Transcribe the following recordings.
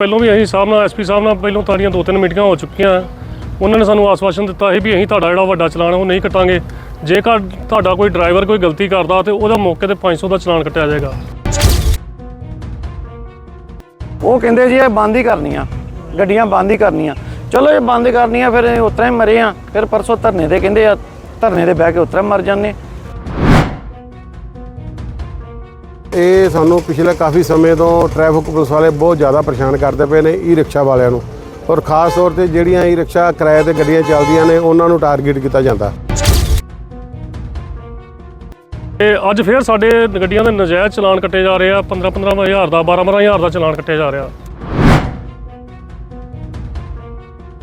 ਪਹਿਲਾਂ ਵੀ ਅਸੀਂ ਸਾਹਿਬ ਨਾਲ ਐਸਪੀ ਸਾਹਿਬ ਨਾਲ ਪਹਿਲਾਂ ਤਾਰੀਆਂ ਦੋ ਤਿੰਨ ਮੀਟਿੰਗਾਂ ਹੋ ਚੁੱਕੀਆਂ। ਉਹਨਾਂ ਨੇ ਸਾਨੂੰ ਆਸਵਾਸ਼ਨ ਦਿੱਤਾ ਸੀ ਵੀ ਅਸੀਂ ਤੁਹਾਡਾ ਜਿਹੜਾ ਵੱਡਾ ਚਲਾਨ ਉਹ ਨਹੀਂ ਕੱਟਾਂਗੇ। ਜੇਕਰ ਤੁਹਾਡਾ ਕੋਈ ਡਰਾਈਵਰ ਕੋਈ ਗਲਤੀ ਕਰਦਾ ਤੇ ਉਹਦਾ ਮੌਕੇ ਤੇ 500 ਦਾ ਚਲਾਨ ਕੱਟਿਆ ਜਾਏਗਾ। ਉਹ ਕਹਿੰਦੇ ਜੀ, ਇਹ ਬੰਦ ਹੀ ਕਰਨੀਆਂ। ਗੱਡੀਆਂ ਬੰਦ ਹੀ ਕਰਨੀਆਂ। ਚਲੋ, ਇਹ ਬੰਦ ਕਰਨੀਆਂ, ਫਿਰ ਇਹ ਉਤਰਾ ਹੀ ਮਰੇ ਆ ਫਿਰ ਪਰਸੋਂ ਧਰਨੇ ਦੇ ਕਹਿੰਦੇ ਆ, ਧਰਨੇ ਦੇ ਬਹਿ ਕੇ ਉਤਰਾ ਮਰ ਜਾਂਦੇ। ਇਹ ਸਾਨੂੰ ਪਿਛਲੇ ਕਾਫੀ ਸਮੇਂ ਤੋਂ ਟ੍ਰੈਫਿਕ ਪੁਲਿਸ ਵਾਲੇ ਬਹੁਤ ਜ਼ਿਆਦਾ ਪਰੇਸ਼ਾਨ ਕਰਦੇ ਪਏ ਨੇ ਈ ਰਿਕਸ਼ਾ ਵਾਲਿਆਂ ਨੂੰ। ਔਰ ਖਾਸ ਤੌਰ ਤੇ ਜਿਹੜੀਆਂ ਈ ਰਿਕਸ਼ਾ ਕਿਰਾਏ ਤੇ ਗੱਡੀਆਂ ਚੱਲਦੀਆਂ ਨੇ ਉਹਨਾਂ ਨੂੰ ਟਾਰਗੇਟ ਕੀਤਾ ਜਾਂਦਾ। ਤੇ ਅੱਜ ਫੇਰ ਸਾਡੇ ਗੱਡੀਆਂ ਦੇ ਨਜਾਇਜ਼ ਚਲਾਨ ਕੱਟੇ ਜਾ ਰਹੇ ਆ। 15 15 ਹਜ਼ਾਰ ਦਾ 12 12 ਹਜ਼ਾਰ ਦਾ ਚਲਾਨ ਕੱਟਿਆ ਜਾ ਰਿਹਾ।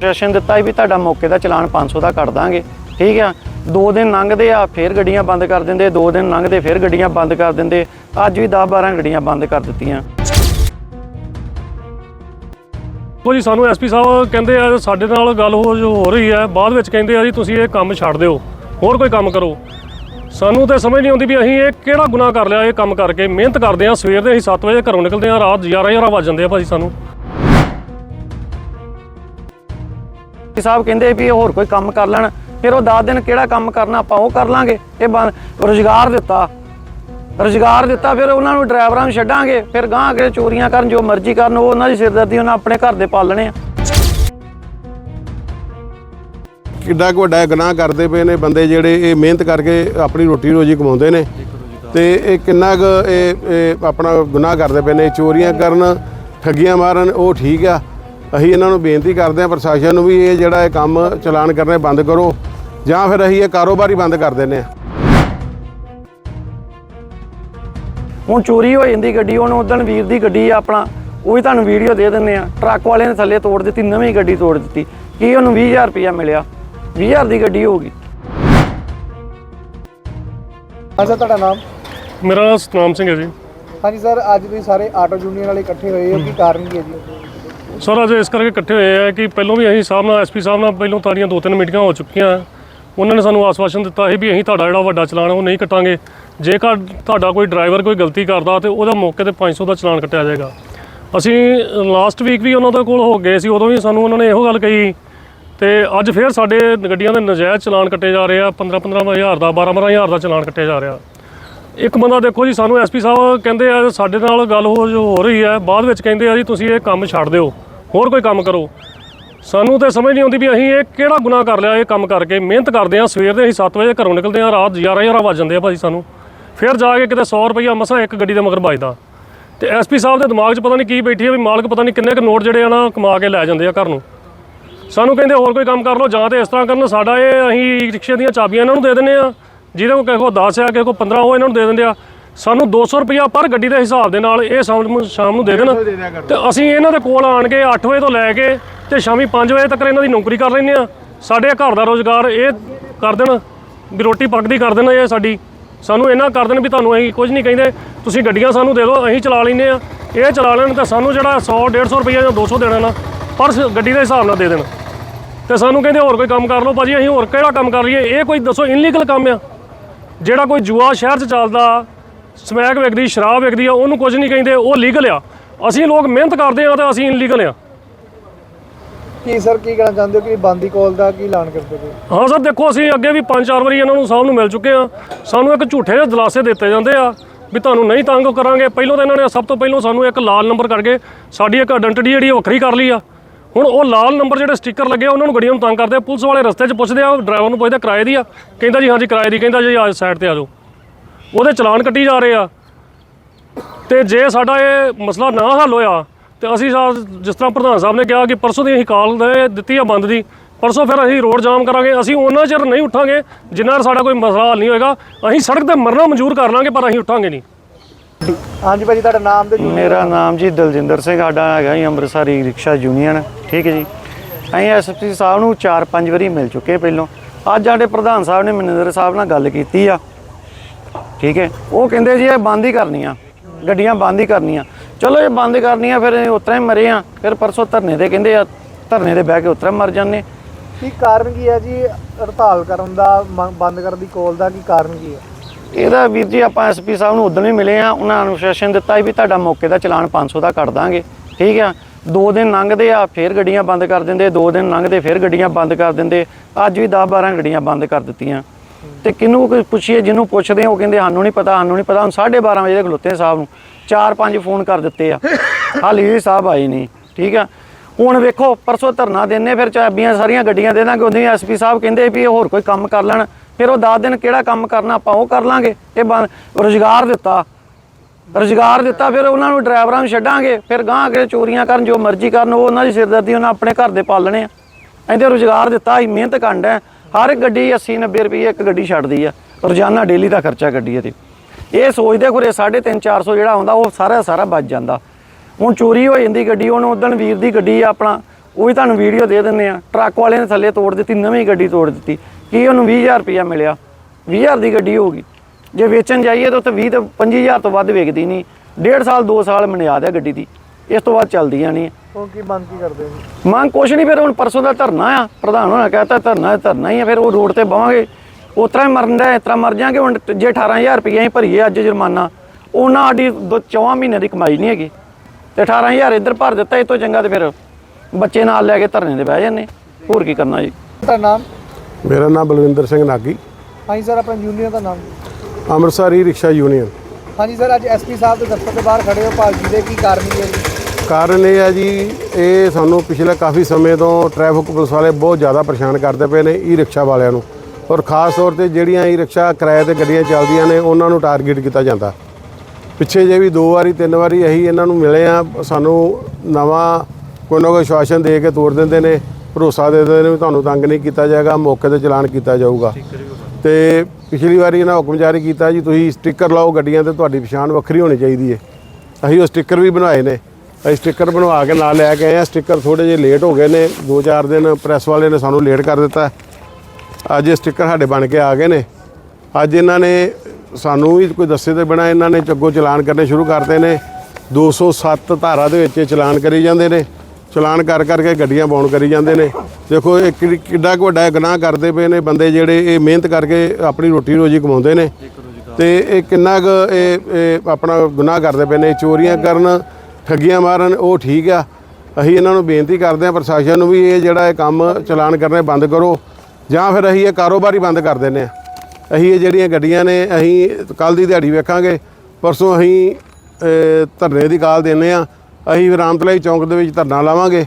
ਸੈਸ਼ਨ ਦਿੱਤਾ ਵੀ ਤੁਹਾਡਾ ਮੌਕੇ ਦਾ ਚਲਾਨ 500 ਦਾ ਕੱਟ ਦਾਂਗੇ। ਠੀਕ ਆ। ਦੋ ਦਿਨ ਲੰਘਦੇ ਆ ਫਿਰ ਗੱਡੀਆਂ ਬੰਦ ਕਰ ਦਿੰਦੇ ਦੋ ਦਿਨ ਲੰਘਦੇ ਫਿਰ ਗੱਡੀਆਂ ਬੰਦ ਕਰ ਦਿੰਦੇ। ਅੱਜ ਵੀ 10 12 ਗੱਡੀਆਂ ਬੰਦ ਕਰ ਦਿੱਤੀਆਂ। ਉਹ ਜੀ ਸਾਨੂੰ ਐਸਪੀ ਸਾਹਿਬ ਕਹਿੰਦੇ ਆ ਸਾਡੇ ਨਾਲ ਗੱਲ ਹੋ ਜੋ ਹੋ ਰਹੀ ਹੈ ਬਾਅਦ ਵਿੱਚ ਕਹਿੰਦੇ ਆ ਜੀ ਤੁਸੀਂ ਇਹ ਕੰਮ ਛੱਡ ਦਿਓ ਹੋਰ ਕੋਈ ਕੰਮ ਕਰੋ। ਸਾਨੂੰ ਤੇ ਸਮਝ ਨਹੀਂ ਆਉਂਦੀ ਵੀ ਅਸੀਂ ਇਹ ਕਿਹੜਾ ਗੁਨਾਹ ਕਰ ਲਿਆ ਇਹ ਕੰਮ ਕਰਕੇ। ਮਿਹਨਤ ਕਰਦੇ ਆ ਸਵੇਰ ਦੇ ਅਸੀਂ 7 ਵਜੇ ਘਰੋਂ ਨਿਕਲਦੇ ਆ ਰਾਤ 11 11 ਵੱਜ ਜਾਂਦੇ ਆ ਭਾਜੀ ਸਾਨੂੰ। ਸਾਹਿਬ ਕਹਿੰਦੇ ਵੀ ਹੋਰ ਕੋਈ ਕੰਮ ਕਰ ਲੈਣ। ਫਿਰ ਉਹ 10 ਦਿਨ ਕਿਹੜਾ ਕੰਮ ਕਰਨਾ ਆਪਾਂ ਉਹ ਕਰ ਲਾਂਗੇ। ਇਹ ਬੰਦ ਰੁਜ਼ਗਾਰ ਦਿੱਤਾ। ਰੁਜ਼ਗਾਰ ਦਿੱਤਾ, ਫਿਰ ਉਹਨਾਂ ਨੂੰ ਡਰਾਈਵਰਾਂ ਨੂੰ ਛੱਡਾਂਗੇ। ਫਿਰ ਗਾਂ ਅੱਗੇ ਚੋਰੀਆਂ ਕਰਨ, ਜੋ ਮਰਜ਼ੀ ਕਰਨ, ਉਹ ਉਹਨਾਂ ਦੀ ਸਿਰਦਰਦੀ ਉਹਨਾਂ ਆਪਣੇ ਘਰ ਦੇ ਪਾਲਣੇ ਆ। ਕਿੱਡਾ ਕੁ ਵੱਡਾ ਗੁਨਾਹ ਕਰਦੇ ਪਏ ਨੇ ਬੰਦੇ ਜਿਹੜੇ ਇਹ ਮਿਹਨਤ ਕਰਕੇ ਆਪਣੀ ਰੋਟੀ ਰੋਜੀ ਕਮਾਉਂਦੇ ਨੇ। ਤੇ ਇਹ ਕਿੰਨਾ ਕੁ ਇਹ ਆਪਣਾ ਗੁਨਾਹ ਕਰਦੇ ਪਏ ਨੇ। ਚੋਰੀਆਂ ਕਰਨ, ਠੱਗੀਆਂ ਮਾਰਨ, ਉਹ ਠੀਕ ਆ। ਅਸੀਂ ਇਹਨਾਂ ਨੂੰ ਬੇਨਤੀ ਕਰਦੇ ਹਾਂ ਪ੍ਰਸ਼ਾਸਨ ਨੂੰ ਵੀ ਇਹ ਜਿਹੜਾ ਇਹ ਕੰਮ ਚਲਾਨ ਕਰਨੇ ਬੰਦ ਕਰੋ। ਜਾਂ ਫਿਰ ਅਸੀਂ ਇਹ ਕਾਰੋਬਾਰ ਹੀ ਬੰਦ ਕਰ ਦਿੰਦੇ ਹਾਂ। ਹੁਣ ਚੋਰੀ ਹੋ ਜਾਂਦੀ ਗੱਡੀ ਉਹਨੂੰ ਉਦਣ ਵੀਰ ਦੀ ਗੱਡੀ ਆ ਆਪਣਾ ਉਹ ਵੀ ਤੁਹਾਨੂੰ ਵੀਡੀਓ ਦੇ ਦਿੰਦੇ ਆ ਟਰੱਕ ਵਾਲੇ ਨੇ ਥੱਲੇ ਤੋੜ ਦਿੱਤੀ ਨਵੀਂ ਗੱਡੀ ਤੋੜ ਦਿੱਤੀ। ਕੀ ਉਹਨੂੰ 20000 ਰੁਪਇਆ ਮਿਲਿਆ? 20000 ਦੀ ਗੱਡੀ ਹੋ ਗਈ ਹਾਂ ਸਰ ਤੁਹਾਡਾ ਨਾਮ? ਮੇਰਾ ਨਾਮ ਸਤਨਾਮ ਸਿੰਘ ਹੈ ਜੀ। ਹਾਂਜੀ ਸਰ ਅੱਜ ਤੁਸੀਂ ਸਾਰੇ ਆਟੋ ਯੂਨੀਅਨ ਵਾਲੇ ਇਕੱਠੇ ਹੋਏ ਹੋ ਕੀ ਕਾਰਨ ਕੀ ਹੈ ਜੀ? ਸਰ ਅੱਜ ਇਸ ਕਰਕੇ ਇਕੱਠੇ ਹੋਏ ਆ ਕਿ ਪਹਿਲਾਂ ਵੀ ਅਸੀਂ ਸਾਹਿਬ ਨਾਲ ਐਸਪੀ ਸਾਹਿਬ ਨਾਲ ਪਹਿਲਾਂ ਤਾਰੀਆਂ ਦੋ ਤਿੰਨ ਮੀਟਿੰਗਾਂ ਹੋ ਚੁੱਕੀਆਂ। ਉਹਨਾਂ ਨੇ ਸਾਨੂੰ ਆਸਵਾਸ਼ਨ ਦਿੱਤਾ ਸੀ ਵੀ ਅਸੀਂ ਤੁਹਾਡਾ ਜਿਹੜਾ ਵੱਡਾ ਚਲਾਨ ਉਹ ਨਹੀਂ ਕੱਟਾਂਗੇ। ਜੇਕਰ ਤੁਹਾਡਾ ਕੋਈ ਡਰਾਈਵਰ ਕੋਈ ਗਲਤੀ ਕਰਦਾ ਤੇ ਉਹਦਾ ਮੌਕੇ ਤੇ 500 ਦਾ ਚਲਾਨ ਕੱਟਿਆ ਜਾਏਗਾ। ਅਸੀਂ ਲਾਸਟ ਵੀਕ ਵੀ ਉਹਨਾਂ ਦੇ ਕੋਲ ਹੋ ਗਏ ਸੀ, ਉਦੋਂ ਵੀ ਸਾਨੂੰ ਉਹਨਾਂ ਨੇ ਇਹੋ ਗੱਲ ਕਹੀ। ਤੇ ਅੱਜ ਫੇਰ ਸਾਡੇ ਗੱਡੀਆਂ ਦੇ ਨਜਾਇਜ਼ ਚਲਾਨ ਕੱਟੇ ਜਾ ਰਹੇ ਆ 15 15 ਹਜ਼ਾਰ ਦਾ 12 12 ਹਜ਼ਾਰ ਦਾ ਚਲਾਨ ਕੱਟਿਆ ਜਾ ਰਿਹਾ। ਇੱਕ ਬੰਦਾ ਦੇਖੋ ਜੀ, ਸਾਨੂੰ ਐਸਪੀ ਸਾਹਿਬ ਕਹਿੰਦੇ ਆ, ਸਾਡੇ ਨਾਲ ਗੱਲ ਹੋ ਜੋ ਹੋ ਰਹੀ ਹੈ, ਬਾਅਦ ਵਿੱਚ ਕਹਿੰਦੇ ਆ ਜੀ, ਤੁਸੀਂ ਇਹ ਕੰਮ ਛੱਡ ਦਿਓ, ਹੋਰ ਕੋਈ ਕੰਮ ਕਰੋ। ਸਾਨੂੰ ਤੇ ਸਮਝ ਨਹੀਂ ਆਉਂਦੀ ਵੀ ਅਸੀਂ ਇਹ ਕਿਹੜਾ ਗੁਨਾਹ ਕਰ ਲਿਆ, ਇਹ ਕੰਮ ਕਰਕੇ। ਮਿਹਨਤ ਕਰਦੇ ਆ ਸਵੇਰ ਦੇ ਅਸੀਂ 7 ਵਜੇ ਘਰੋਂ ਨਿਕਲਦੇ ਆ ਰਾਤ 11 11 ਵੱਜ ਜਾਂਦੇ ਆ ਭਾਜੀ ਸਾਨੂੰ। ਫਿਰ ਜਾ ਕੇ ਕਿਤੇ 100 ਰੁਪਈਆ ਮਸਾਂ ਇੱਕ ਗੱਡੀ ਦੇ ਮਗਰ ਵੱਜਦਾ। ਤੇ ਐਸਪੀ ਸਾਹਿਬ ਦੇ ਦਿਮਾਗ 'ਚ ਪਤਾ ਨਹੀਂ ਕੀ ਬੈਠੀ ਹੈ ਵੀ ਮਾਲਕ ਪਤਾ ਨਹੀਂ ਕਿੰਨੇ ਕੁ ਨੋਟ ਜਿਹੜੇ ਆ ਨਾ ਕਮਾ ਕੇ ਲੈ ਜਾਂਦੇ ਆ ਘਰ ਨੂੰ। ਸਾਨੂੰ ਕਹਿੰਦੇ ਹੋਰ ਕੋਈ ਕੰਮ ਕਰ ਲਓ, ਜਾਂ ਤੇ ਇਸ ਤਰ੍ਹਾਂ ਕਰਨ, ਸਾਡਾ ਇਹ ਅਸੀਂ ਰਿਕਸ਼ੇ ਦੀਆਂ ਚਾਬੀਆਂ ਇਹਨਾਂ ਨੂੰ ਦੇ ਦਿੰਦੇ ਆ ਜਿਹਦੇ ਕੋਲ ਕਿਸੇ ਕੋਲ 10 ਆ, ਕਿਸੇ ਕੋਲ 15 ਉਹ ਇਹਨਾਂ ਨੂੰ ਦੇ ਦਿੰਦੇ ਆ। ਸਾਨੂੰ 200 ਰੁਪਇਆ ਪਰ ਗੱਡੀ ਦੇ ਹਿਸਾਬ ਦੇ ਨਾਲ ਇਹ ਸ਼ਾਮ ਨੂੰ ਸ਼ਾਮ ਨੂੰ ਦੇ ਦੇਣ। ਤੇ ਅਸੀਂ ਇਹਨਾਂ ਦੇ ਕੋਲ ਆਣ ਕੇ 8 ਵਜੇ ਤੋਂ ਲੈ ਕੇ ਤੇ ਸ਼ਾਮੀ 5 ਵਜੇ ਤੱਕ ਇਹਨਾਂ ਦੀ ਨੌਕਰੀ ਕਰ ਲੈਂਦੇ ਆ ਸਾਡੇ ਘਰ ਦਾ ਰੋਜ਼ਗਾਰ ਇਹ ਕਰ ਦੇਣ ਵੀ ਰੋਟੀ ਪੱਕਦੀ ਕਰ ਦੇਣ ਇਹ ਸਾਡੀ। ਸਾਨੂੰ ਇਹਨਾਂ ਕਰ ਦੇਣ ਵੀ ਤੁਹਾਨੂੰ ਅਸੀਂ ਕੁਝ ਨਹੀਂ ਕਹਿੰਦੇ। ਤੁਸੀਂ ਗੱਡੀਆਂ ਸਾਨੂੰ ਦੇ ਦਿਓ ਅਸੀਂ ਚਲਾ ਲੈਂਦੇ ਆ ਇਹ ਚਲਾ ਲੈਣ ਤਾਂ ਸਾਨੂੰ ਜਿਹੜਾ 100 150 ਰੁਪਈਆ ਜਾਂ 200 ਦੇਣਾ ਨਾ ਪਰ ਗੱਡੀ ਦੇ ਹਿਸਾਬ ਨਾਲ ਦੇ ਦੇਣ। ਤੇ ਸਾਨੂੰ ਕਹਿੰਦੇ ਹੋਰ ਕੋਈ ਕੰਮ ਕਰ ਲਓ ਭਾਜੀ ਅਸੀਂ ਹੋਰ ਕਿਹੜਾ ਕੰਮ ਕਰ ਲਈਏ? ਇਹ ਕੋਈ ਦੱਸੋ ਇਨਲੀਗਲ ਕੰਮ ਆ। ਜਿਹੜਾ ਕੋਈ ਜੂਆ ਸ਼ਹਿਰ 'ਚ ਚੱਲਦਾ ਸਮੈਕ ਵਿਕਦੀ ਸ਼ਰਾਬ ਵਿਕਦੀ ਆ ਉਹਨੂੰ ਕੁਝ ਨਹੀਂ ਕਹਿੰਦੇ ਉਹ ਲੀਗਲ ਆ। ਅਸੀਂ ਲੋਕ ਮਿਹਨਤ ਕਰਦੇ ਆ ਤੇ ਅਸੀਂ ਇਨਲੀਗਲ ਆ। ਕੀ ਸਰ ਕੀ ਕਹਿਣਾ ਚਾਹੁੰਦੇ ਹੋ ਕਿ ਬੰਦੀ ਕੋਲ ਦਾ ਕੀ ਐਲਾਨ ਕਰਦੇ ਹੋ ਹਾਂ ਸਰ ਦੇਖੋ ਅਸੀਂ ਅੱਗੇ ਵੀ ਪੰਜ ਚਾਰ ਵਾਰੀ ਇਹਨਾਂ ਨੂੰ ਸਾਹਿਬ ਨੂੰ ਮਿਲ ਚੁੱਕੇ ਆ। ਸਾਨੂੰ ਇੱਕ ਝੂਠੇ ਜਿਹੇ ਦਿਲਾਸੇ ਦਿੱਤੇ ਜਾਂਦੇ ਆ ਵੀ ਤੁਹਾਨੂੰ ਨਹੀਂ ਤੰਗ ਕਰਾਂਗੇ। ਪਹਿਲਾਂ ਤਾਂ ਇਹਨਾਂ ਨੇ ਸਭ ਤੋਂ ਪਹਿਲਾਂ ਸਾਨੂੰ ਇੱਕ ਲਾਲ ਨੰਬਰ ਕਰਕੇ ਸਾਡੀ ਇੱਕ ਆਇਡੈਂਟੀ ਜਿਹੜੀ ਉਹ ਵੱਖਰੀ ਕਰ ਲਈ ਆ। ਹੁਣ ਉਹ ਲਾਲ ਨੰਬਰ ਜਿਹੜੇ ਸਟicker ਲੱਗੇ ਉਹਨਾਂ ਨੂੰ ਗੱਡੀਆਂ ਨੂੰ ਤੰਗ ਕਰਦੇ ਆ। ਪੁਲਿਸ ਵਾਲੇ ਰਸਤੇ 'ਚ ਪੁੱਛਦੇ ਆ ਡਰਾਈਵਰ ਨੂੰ ਪੁੱਛਦੇ ਕਿਰਾਏ ਦੀ ਆ। ਕਹਿੰਦਾ ਜੀ ਹਾਂਜੀ ਕਿਰਾਏ ਦੀ ਕਹਿੰਦਾ ਜੀ ਆ ਸਾਈਡ ਤੇ ਆ ਜਾਓ। ਉਹਦੇ ਚਲਾਨ ਕੱਟੀ ਜਾ ਰਹੇ ਆ। ਤੇ ਜੇ ਸਾਡਾ ਇਹ ਮਸਲਾ ਨਾ ਹੱਲ ਹੋਇਆ ਤੇ ਅਸੀਂ ਜਿਸ ਤਰ੍ਹਾਂ ਪ੍ਰਧਾਨ ਸਾਹਿਬ ਨੇ ਕਿਹਾ ਕਿ ਪਰਸੋਂ ਦੀ ਅਸੀਂ ਕਾਲ ਦੇ ਦਿੱਤੀ ਆ ਬੰਦ ਦੀ ਪਰਸੋਂ ਫਿਰ ਅਸੀਂ ਰੋਡ ਜਾਮ ਕਰਾਂਗੇ ਅਸੀਂ ਉਹਨਾਂ ਚਿਰ ਨਹੀਂ ਉੱਠਾਂਗੇ ਜਿੰਨਾ ਸਾਡਾ ਕੋਈ ਮਸਲਾ ਹੱਲ ਨਹੀਂ ਹੋਏਗਾ ਅਸੀਂ ਸੜਕ ਤੇ ਮਰਨਾ ਮਨਜ਼ੂਰ ਕਰ ਲਾਂਗੇ ਪਰ ਅਸੀਂ ਉੱਠਾਂਗੇ ਨਹੀਂ। ਹਾਂਜੀ ਭਾਜੀ ਤੁਹਾਡਾ ਨਾਮ ਤੇ ਮੇਰਾ ਨਾਮ ਜੀ ਦਲਜਿੰਦਰ ਸਿੰਘ ਸਾਡਾ ਹੈਗਾ ਜੀ ਅੰਮ੍ਰਿਤਸਰੀ ਰਿਕਸ਼ਾ ਯੂਨੀਅਨ ਠੀਕ ਹੈ ਜੀ। ਅਸੀਂ ਐਸਪੀ ਸਾਹਿਬ ਨੂੰ 4-5 ਵਾਰੀ ਮਿਲ ਚੁੱਕੇ ਪਹਿਲੋਂ। ਅੱਜ ਸਾਡੇ ਪ੍ਰਧਾਨ ਸਾਹਿਬ ਨੇ ਮਨਿੰਦਰ ਸਾਹਿਬ ਨਾਲ ਗੱਲ ਕੀਤੀ ਆ। ਠੀਕ ਹੈ? ਉਹ ਕਹਿੰਦੇ ਜੀ ਇਹ ਬੰਦ ਹੀ ਕਰਨੀਆਂ। ਗੱਡੀਆਂ ਬੰਦ ਹੀ ਕਰਨੀਆਂ। ਚਲੋ ਇਹ ਬੰਦ ਕਰਨੀਆਂ ਫਿਰ ਉਤਰਾ ਹੀ ਮਰੇ ਆ। ਫਿਰ ਪਰਸੋਂ ਧਰਨੇ ਦੇ ਕਹਿੰਦੇ ਆ ਧਰਨੇ ਦੇ ਬਹਿ ਕੇ ਉਤਰਾ ਮਰ ਜਾਂਦੇ। ਕੀ ਕਾਰਨ ਕੀ ਹੈ ਜੀ ਹੜਤਾਲ ਕਰਨ ਦਾ ਬੰਦ ਕਰਨ ਦੀ ਕੋਲ ਦਾ ਕੀ ਕਾਰਨ ਕੀ ਹੈ? ਇਹਦਾ ਵੀਰ ਜੀ ਆਪਾਂ ਐਸਪੀ ਸਾਹਿਬ ਨੂੰ ਉਦੋਂ ਹੀ ਮਿਲੇ ਆ ਉਹਨਾਂ ਨੂੰ ਸੈਸ਼ਨ ਦਿੱਤਾ ਵੀ ਤੁਹਾਡਾ ਮੌਕੇ ਦਾ ਚਲਾਨ 500 ਦਾ ਕੱਟ ਦਾਂਗੇ। ਠੀਕ ਆ? ਦੋ ਦਿਨ ਲੰਘਦੇ ਆ ਫੇਰ ਗੱਡੀਆਂ ਬੰਦ ਕਰ ਦਿੰਦੇ ਦੋ ਦਿਨ ਲੰਘਦੇ ਫੇਰ ਗੱਡੀਆਂ ਬੰਦ ਕਰ ਦਿੰਦੇ। ਅੱਜ ਵੀ 10 12 ਗੱਡੀਆਂ ਬੰਦ ਕਰ ਦਿੱਤੀਆਂ। ਤੇ ਕਿਹਨੂੰ ਕੋਈ ਪੁੱਛੀਏ, ਜਿਹਨੂੰ ਪੁੱਛਦੇ ਉਹ ਕਹਿੰਦੇ, ਸਾਨੂੰ ਨਹੀਂ ਪਤਾ, ਸਾਨੂੰ ਨਹੀਂ ਪਤਾ। ਹੁਣ 12:30 ਵਜੇ ਦੇ ਖਲੋਤੇ ਸਾਹਿਬ ਨੂੰ। ਚਾਰ ਪੰਜ ਫੋਨ ਕਰ ਦਿੱਤੇ ਆ। ਹਾਲੇ ਵੀ ਸਾਹਿਬ ਆਏ ਨਹੀਂ, ਠੀਕ ਆ? ਹੁਣ ਵੇਖੋ, ਪਰਸੋਂ ਧਰਨਾ ਦੇਣੇ, ਫਿਰ ਚਾਬੀਆਂ ਸਾਰੀਆਂ ਗੱਡੀਆਂ ਦੇ ਦਾਂਗੇ ਉਹਦੇ ਐਸਪੀ ਸਾਹਿਬ ਕਹਿੰਦੇ ਵੀ ਇਹ ਹੋਰ ਕੋਈ ਕੰਮ ਕਰ ਲੈਣ। ਫਿਰ ਉਹ 10 ਦਿਨ ਕਿਹੜਾ ਕੰਮ ਕਰਨਾ, ਆਪਾਂ ਉਹ ਕਰ ਲਾਂਗੇ। ਇਹ ਬੰਦ- ਰੁਜ਼ਗਾਰ ਦਿੱਤਾ। ਰੁਜ਼ਗਾਰ ਦਿੱਤਾ, ਫਿਰ ਉਹਨਾਂ ਨੂੰ ਡਰਾਈਵਰਾਂ ਨੂੰ ਛੱਡਾਂਗੇ। ਫਿਰ ਗਾਂ ਅਗੇ ਚੋਰੀਆਂ ਕਰਨ, ਜੋ ਮਰਜ਼ੀ ਕਰਨ, ਉਹ ਉਹਨਾਂ ਦੀ ਸਿਰਦਰਦੀ ਉਹਨਾਂ ਆਪਣੇ ਘਰ ਦੇ ਪਾਲਣੇ ਆ। ਇਹਦੇ ਰੁਜ਼ਗਾਰ ਦਿੱਤਾ ਅਸੀਂ ਮਿਹਨਤ ਕੰਡ ਹੈ। ਹਰ ਇੱਕ ਗੱਡੀ 80 90 ਰੁਪਏ ਇੱਕ ਗੱਡੀ ਛੱਡਦੀ ਆ। ਰੋਜ਼ਾਨਾ ਡੇਲੀ ਦਾ ਖਰਚਾ ਗੱਡੀ ਤੇ। ਇਹ ਸੋਚਦੇ ਖੁਰੇ 3.5 400 ਜਿਹੜਾ ਆਉਂਦਾ ਉਹ ਸਾਰਾ ਸਾਰਾ ਬਚ ਜਾਂਦਾ। ਹੁਣ ਚੋਰੀ ਹੋ ਜਾਂਦੀ ਗੱਡੀ ਉਹਨੂੰ ਉਦਣ ਵੀਰ ਦੀ ਗੱਡੀ ਆ ਆਪਣਾ, ਉਹ ਵੀ ਤੁਹਾਨੂੰ ਵੀਡੀਓ ਦੇ ਦਿੰਦੇ ਆ। ਟਰੱਕ ਵਾਲੇ ਨੇ ਥੱਲੇ ਤੋੜ ਦਿੱਤੀ, ਨਵੀਂ ਗੱਡੀ ਤੋੜ ਦਿੱਤੀ। ਕੀ ਉਹਨੂੰ 20000 ਰੁਪਇਆ ਮਿਲਿਆ? 20000 ਦੀ ਗੱਡੀ ਹੋਊਗੀ ਜੇ ਵੇਚਣ ਜਾਈਏ ਤਾਂ ਉੱਥੇ 20 ਤੋਂ 25000 ਤੋਂ ਵੱਧ ਵਿਕਦੀ ਨਹੀਂ। ਡੇਢ ਸਾਲ 2 ਸਾਲ ਮਨਿਆਦ ਹੈ ਗੱਡੀ ਦੀ। ਇਸ ਤੋਂ ਬਾਅਦ ਚੱਲਦੀ ਜਾਣੀ ਹੈ ਉਹ ਕੀ ਬੰਦ ਕੀ ਕਰਦੇ ਜੀ ਮੰਗ ਕੁਛ ਨਹੀਂ ਫਿਰ ਹੁਣ ਪਰਸੋਂ ਦਾ ਧਰਨਾ ਆ। ਪ੍ਰਧਾਨ ਹੋਣਾ ਕਹਤਾ ਧਰਨਾ ਹੈ, ਧਰਨਾ ਹੀ ਆ ਫਿਰ ਉਹ ਰੋਡ ਤੇ ਬਵਾਂਗੇ ਉਸ ਤਰ੍ਹਾਂ ਹੀ ਮਰਨ ਦਾ ਇਸ ਤਰ੍ਹਾਂ ਮਰ ਜਾਾਂਗੇ। ਹੁਣ ਜੇ 18000 ਰੁਪਏ ਹੀ ਭਰੀਏ ਅੱਜ ਜੁਰਮਾਨਾ ਉਹਨਾਂ ਸਾਡੀ ਦੋ ਚੌਵਾਂ ਮਹੀਨੇ ਦੀ ਕਮਾਈ ਨਹੀਂ ਹੈਗੀ। ਤੇ 18000 ਇੱਧਰ ਭਰ ਦਿੱਤਾ ਇਹ ਤੋਂ ਚੰਗਾ ਤੇ ਫਿਰ ਬੱਚੇ ਨਾਲ ਲੈ ਕੇ ਧਰਨੇ ਤੇ ਬਹਿ ਜਾਂਦੇ। ਹੋਰ ਕੀ ਕਰਨਾ ਜੀ? ਤੁਹਾਡਾ ਨਾਮ? ਮੇਰਾ ਨਾਮ ਬਲਵਿੰਦਰ ਸਿੰਘ ਨਾਗੀ। ਹਾਂਜੀ ਸਰ ਆਪਣਾ ਯੂਨੀਅਨ ਦਾ ਨਾਮ? ਅੰਮ੍ਰਿਤਸਰ ਈ ਰਿਕਸ਼ਾ ਯੂਨੀਅਨ ਹਾਂਜੀ ਸਰ ਅੱਜ ਐਸਪੀ ਸਾਹਿਬ ਦੇ ਦਫ਼ਤਰ ਦੇ ਬਾਹਰ ਖੜੇ ਹੋ ਭਾਜੀ ਦੇ ਕੀ ਕਾਰਨ ਹੈ ਜੀ? ਕਾਰਨ ਇਹ ਹੈ ਜੀ, ਇਹ ਸਾਨੂੰ ਪਿਛਲੇ ਕਾਫੀ ਸਮੇਂ ਤੋਂ ਟ੍ਰੈਫਿਕ ਪੁਲਿਸ ਵਾਲੇ ਬਹੁਤ ਜ਼ਿਆਦਾ ਪਰੇਸ਼ਾਨ ਕਰਦੇ ਪਏ ਨੇ ਈ ਰਿਕਸ਼ਾ ਵਾਲਿਆਂ ਨੂੰ। ਔਰ ਖਾਸ ਤੌਰ ਤੇ ਜਿਹੜੀਆਂ ਈ ਰਿਕਸ਼ਾ ਕਿਰਾਏ ਤੇ ਗੱਡੀਆਂ ਚੱਲਦੀਆਂ ਨੇ, ਉਹਨਾਂ ਨੂੰ ਟਾਰਗੇਟ ਕੀਤਾ ਜਾਂਦਾ। ਪਿੱਛੇ ਜੇ ਵੀ ਦੋ ਵਾਰੀ, ਤਿੰਨ ਵਾਰੀ ਅਸੀਂ ਇਹਨਾਂ ਨੂੰ ਮਿਲੇ ਆ, ਸਾਨੂੰ ਨਵਾਂ ਕੋਈ ਨਾ ਕੋਈ ਸ਼ਾਸਨ ਦੇ ਕੇ ਤੋੜ ਦਿੰਦੇ ਨੇ, ਭਰੋਸਾ ਦੇ ਦਿੰਦੇ ਨੇ ਵੀ ਤੁਹਾਨੂੰ ਤੰਗ ਨਹੀਂ ਕੀਤਾ ਜਾਏਗਾ, ਮੌਕੇ ਤੇ ਚਲਾਨ ਕੀਤਾ ਜਾਊਗਾ। ਤੇ ਪਿਛਲੀ ਵਾਰੀ ਇਹਨਾਂ ਹੁਕਮ ਜਾਰੀ ਕੀਤਾ ਜੀ, ਤੁਸੀਂ ਸਟicker ਲਾਓ ਗੱਡੀਆਂ ਤੇ, ਤੁਹਾਡੀ ਪਛਾਣ ਵੱਖਰੀ ਹੋਣੀ ਚਾਹੀਦੀ ਹੈ। ਅਸੀਂ ਉਹ ਸਟicker ਵੀ ਬਣਾਏ ਨੇ। ਸਟicker ਬਣਵਾ ਕੇ ਨਾਲ ਲੈ ਕੇ ਆਏ ਆ। ਸਟicker ਥੋੜੇ ਜਿਹੇ ਲੇਟ ਹੋ ਗਏ ਨੇ। 2-4 ਦਿਨ ਪ੍ਰੈਸ ਵਾਲੇ ਨੇ ਸਾਨੂੰ ਲੇਟ ਕਰ ਦਿੱਤਾ। ਅੱਜ ਇਹ ਸਟicker ਸਾਡੇ ਬਣ ਕੇ ਆ ਗਏ ਨੇ। ਅੱਜ ਇਹਨਾਂ ਨੇ ਸਾਨੂੰ ਵੀ ਕੋਈ ਦੱਸੇ ਤੇ ਬਿਨਾ ਇਹਨਾਂ ਨੇ ਚੱਗੋ ਚਲਾਨ ਕਰਨੇ ਸ਼ੁਰੂ ਕਰਤੇ ਨੇ। 207 ਧਾਰਾ ਦੇ ਵਿੱਚ ਇਹ ਚਲਾਨ ਕਰੀ ਜਾਂਦੇ ਨੇ। ਚਲਾਨ ਕਰ ਕਰਕੇ ਗੱਡੀਆਂ ਬਾਉਂਡ ਕਰੀ ਜਾਂਦੇ ਨੇ। ਦੇਖੋ, ਇਹ ਕਿ- ਕਿੱਡਾ ਕੁ ਵੱਡਾ ਗੁਨਾਹ ਕਰਦੇ ਪਏ ਨੇ ਬੰਦੇ ਜਿਹੜੇ ਇਹ ਮਿਹਨਤ ਕਰਕੇ ਆਪਣੀ ਰੋਟੀ ਰੋਜੀ ਕਮਾਉਂਦੇ ਨੇ। ਤੇ ਇਹ ਕਿੰਨਾ ਕੁ ਇਹ ਆਪਣਾ ਗੁਨਾਹ ਕਰਦੇ ਪਏ ਨੇ। ਚੋਰੀਆਂ ਕਰਨ ਠੱਗੀਆਂ ਮਾਰਨ, ਉਹ ਠੀਕ ਆ। ਅਸੀਂ ਇਹਨਾਂ ਨੂੰ ਬੇਨਤੀ ਕਰਦੇ ਹਾਂ ਪ੍ਰਸ਼ਾਸਨ ਨੂੰ ਵੀ ਇਹ ਜਿਹੜਾ ਇਹ ਕੰਮ ਚਲਾਨ ਕਰਨੇ ਬੰਦ ਕਰੋ, ਜਾਂ ਫਿਰ ਅਸੀਂ ਇਹ ਕਾਰੋਬਾਰ ਹੀ ਬੰਦ ਕਰ ਦਿੰਦੇ ਆ ਅਸੀਂ ਇਹ ਜਿਹੜੀਆਂ ਗੱਡੀਆਂ ਨੇ, ਅਸੀਂ ਕੱਲ ਦੀ ਦਿਹਾੜੀ ਵੇਖਾਂਗੇ, ਪਰਸੋਂ ਅਸੀਂ ਧਰਨੇ ਦੀ ਕਾਲ ਦਿੰਦੇ ਆ ਅਸੀਂ ਫਿਰ ਰਾਮਤਲਾਈ ਚੌਂਕ ਦੇ ਵਿੱਚ ਧਰਨਾ ਲਾਵਾਂਗੇ,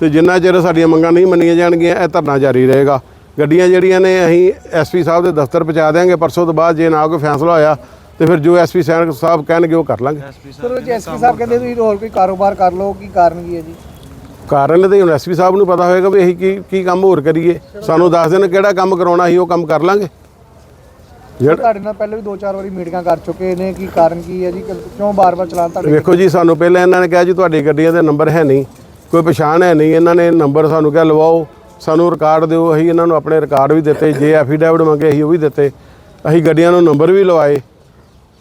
ਤੇ ਜਿੰਨਾ ਚਿਰ ਸਾਡੀਆਂ ਮੰਗਾਂ ਨਹੀਂ ਮੰਨੀਆਂ ਜਾਣਗੀਆਂ, ਇਹ ਧਰਨਾ ਜਾਰੀ ਰਹੇਗਾ। ਗੱਡੀਆਂ ਜਿਹੜੀਆਂ ਨੇ, ਅਸੀਂ ਐਸਪੀ ਸਾਹਿਬ ਦੇ ਦਫ਼ਤਰ ਪਹੁੰਚਾ ਦਿਆਂਗੇ। ਪਰਸੋਂ ਤੋਂ ਬਾਅਦ ਜੇ ਨਾ ਕੋਈ ਫੈਸਲਾ ਹੋਇਆ ਤੇ ਫਿਰ ਜੋ ਐਸਪੀ ਸਾਹਿਬ ਕਹਿਣਗੇ ਉਹ ਕਰ ਲਾਂਗੇ। ਸਰ ਜੀ ਐਸਪੀ ਸਾਹਿਬ ਕਹਿੰਦੇ ਤੁਸੀਂ ਹੋਰ ਕੋਈ ਕਾਰੋਬਾਰ ਕਰ ਲਓ ਕੀ ਕਾਰਨ ਕੀ ਹੈ ਜੀ? ਕਾਰਨ ਤੇ ਹੁਣ ਐਸਪੀ ਸਾਹਿਬ ਨੂੰ ਪਤਾ ਹੋਏਗਾ ਵੀ ਅਸੀਂ ਕੀ ਕੀ ਕੰਮ ਹੋਰ ਕਰੀਏ। ਸਾਨੂੰ ਦੱਸ ਦੇਣ ਕਿਹੜਾ ਕੰਮ ਕਰਾਉਣਾ ਅਸੀਂ ਉਹ ਕੰਮ ਕਰ ਲਾਂਗੇ। ਤੁਹਾਡੇ ਨਾਲ ਪਹਿਲੇ ਵੀ ਦੋ ਚਾਰ ਵਾਰੀ ਮੀਟਿੰਗਾਂ ਕਰ ਚੁੱਕੇ ਨੇ ਕੀ ਕਾਰਨ ਕੀ ਹੈ ਜੀ? ਕਿਉਂ ਬਾਰ-ਬਾਰ ਚਲਾਨ ਤੁਹਾਡੇ ਵੇਖੋ ਜੀ ਸਾਨੂੰ ਪਹਿਲਾਂ ਇਹਨਾਂ ਨੇ ਕਿਹਾ ਜੀ ਤੁਹਾਡੀ ਗੱਡੀਆਂ ਦੇ ਨੰਬਰ ਹੈ ਨਹੀਂ ਕੋਈ ਪਛਾਣ ਹੈ ਨਹੀਂ। ਇਹਨਾਂ ਨੇ ਨੰਬਰ ਸਾਨੂੰ ਕਿਹਾ ਲਵਾਓ। ਸਾਨੂੰ ਰਿਕਾਰਡ ਦਿਓ ਅਸੀਂ ਇਹਨਾਂ ਨੂੰ ਆਪਣੇ ਰਿਕਾਰਡ ਵੀ ਦਿੱਤੇ ਜੇ ਐਫੀਡੈਵਿਟ ਮੰਗੇ ਅਸੀਂ ਉਹ ਵੀ ਦਿੱਤੇ। ਅਸੀਂ ਗੱਡੀਆਂ ਨੂੰ ਨੰਬਰ ਵੀ ਲਵਾਏ।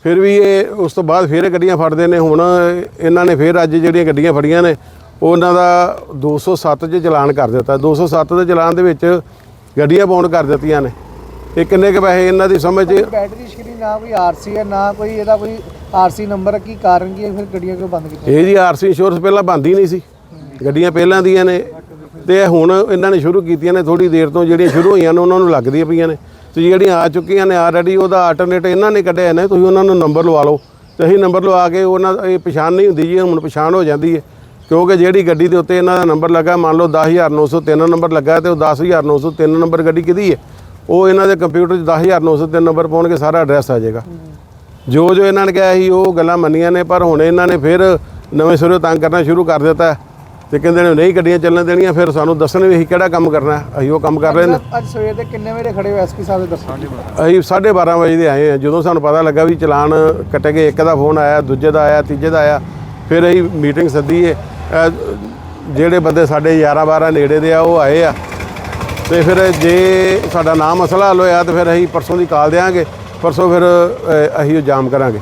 ਫਿਰ ਵੀ ਇਹ ਉਸ ਤੋਂ ਬਾਅਦ ਫਿਰ ਇਹ ਗੱਡੀਆਂ ਫੜਦੇ ਨੇ। ਹੁਣ ਇਹਨਾਂ ਨੇ ਫਿਰ ਅੱਜ ਜਿਹੜੀਆਂ ਗੱਡੀਆਂ ਫੜੀਆਂ ਨੇ ਉਹਨਾਂ ਦਾ 207 'ਚ ਚਲਾਨ ਕਰ ਦਿੱਤਾ। 207 ਦੇ ਚਲਾਨ ਦੇ ਵਿੱਚ ਗੱਡੀਆਂ ਬਾਉਂਡ ਕਰ ਦਿੱਤੀਆਂ ਨੇ। ਇਹ ਕਿੰਨੇ ਕੁ ਪੈਸੇ ਇਹਨਾਂ ਦੀ ਸਮਝ ਬੈਟਰੀ ਸ਼ਕਰੀ ਨਾ ਕੋਈ ਆਰਸੀ ਹੈ ਨਾ ਕੋਈ ਇਹਦਾ ਕੋਈ ਆਰਸੀ ਨੰਬਰ ਕੀ ਕਾਰਨ ਕੀ ਹੈ ਫਿਰ ਗੱਡੀਆਂ ਕਿਉਂ ਬੰਦ ਕੀਤੀਆਂ? ਇਹ ਜੀ ਆਰਸੀ ਇੰਸ਼ੋਰੈਂਸ ਪਹਿਲਾਂ ਬੰਦ ਹੀ ਨਹੀਂ ਸੀ। ਗੱਡੀਆਂ ਪਹਿਲਾਂ ਦੀਆਂ ਨੇ। ਤੇ ਇਹ ਹੁਣ ਇਹਨਾਂ ਨੇ ਸ਼ੁਰੂ ਕੀਤੀਆਂ ਨੇ ਥੋੜੀ ਦੇਰ ਤੋਂ ਜਿਹੜੀਆਂ ਸ਼ੁਰੂ ਹੋਈਆਂ ਨੇ ਉਹਨਾਂ ਨੂੰ ਲੱਗਦੀਆਂ ਪਈਆਂ ਨੇ। ਤੇ ਜਿਹੜੀਆਂ ਆ ਚੁੱਕੀਆਂ ਨੇ ਆਲਰੇਡੀ ਉਹਦਾ ਆਲਟਰਨੇਟ ਇਹਨਾਂ ਨੇ ਕੱਢਿਆ ਨੇ, ਤੁਸੀਂ ਉਹਨਾਂ ਨੂੰ ਨੰਬਰ ਲਵਾ ਲਓ। ਤੇ ਅਸੀਂ ਨੰਬਰ ਲਵਾ ਕੇ ਉਹਨਾਂ ਇਹ ਪਛਾਣ ਨਹੀਂ ਹੁੰਦੀ ਜੀ ਹੁਣ ਪਛਾਣ ਹੋ ਜਾਂਦੀ ਹੈ। ਕਿਉਂਕਿ ਜਿਹੜੀ ਗੱਡੀ ਦੇ ਉੱਤੇ ਇਹਨਾਂ ਦਾ ਨੰਬਰ ਲੱਗਾ, ਮੰਨ ਲਓ 10903 ਨੰਬਰ ਲੱਗਾ ਤੇ ਉਹ 10903 ਨੰਬਰ ਗੱਡੀ ਕਿਹਦੀ ਹੈ? ਉਹ ਇਹਨਾਂ ਦੇ ਕੰਪਿਊਟਰ 'ਚ 10903 ਨੰਬਰ ਪਾਉਣਗੇ, ਸਾਰਾ ਐਡਰੈਸ ਆ ਜਾਏਗਾ। ਜੋ ਜੋ ਇਹਨਾਂ ਨੇ ਕਿਹਾ ਸੀ, ਉਹ ਗੱਲਾਂ ਮੰਨੀਆਂ ਨੇ, ਪਰ ਹੁਣ ਇਹਨਾਂ ਨੇ ਫਿਰ ਨਵੇਂ ਸਿਰੋਂ ਤੰਗ ਕਰਨਾ ਸ਼ੁਰੂ ਕਰ ਦਿੱਤਾ ਤੇ ਕਹਿੰਦੇ ਨੇ ਨਹੀਂ ਗੱਡੀਆਂ ਚੱਲਣ ਦੇਣੀਆਂ ਫਿਰ ਸਾਨੂੰ ਦੱਸਣ ਵੀ ਅਸੀਂ ਕਿਹੜਾ ਕੰਮ ਕਰਨਾ ਹੈ। ਅਸੀਂ ਉਹ ਕੰਮ ਕਰ ਰਹੇ ਨੇ। ਅੱਜ ਸਵੇਰ ਦੇ ਕਿੰਨੇ ਵਜੇ ਖੜੇ ਹੋ? ਐਸਪੀ ਸਾਹਿਬ ਦੇ ਦਫ਼ਤਰ ਅਸੀਂ 12:30 ਵਜੇ ਦੇ ਆਏ ਆ ਜਦੋਂ ਸਾਨੂੰ ਪਤਾ ਲੱਗਾ ਵੀ ਚਲਾਨ ਕੱਟੇ ਗਏ ਇੱਕ ਦਾ ਫੋਨ ਆਇਆ ਦੂਜੇ ਦਾ ਆਇਆ ਤੀਜੇ ਦਾ ਆਇਆ ਫਿਰ ਅਸੀਂ ਮੀਟਿੰਗ ਸੱਦੀ ਏ। ਅਹ ਜਿਹੜੇ ਬੰਦੇ ਸਾਡੇ 11 12 ਨੇੜੇ ਦੇ ਆ ਉਹ ਆਏ ਆ। ਤੇ ਫਿਰ ਜੇ ਸਾਡਾ ਨਾਮ ਮਸਲਾ ਹੱਲ ਹੋਇਆ ਤੇ ਫਿਰ ਅਸੀਂ ਪਰਸੋਂ ਦੀ ਕਾਲ ਦੇਾਂਗੇ ਪਰਸੋਂ ਫਿਰ ਅਹ, ਅਸੀਂ ਉਹ ਜਾਮ ਕਰਾਂਗੇ।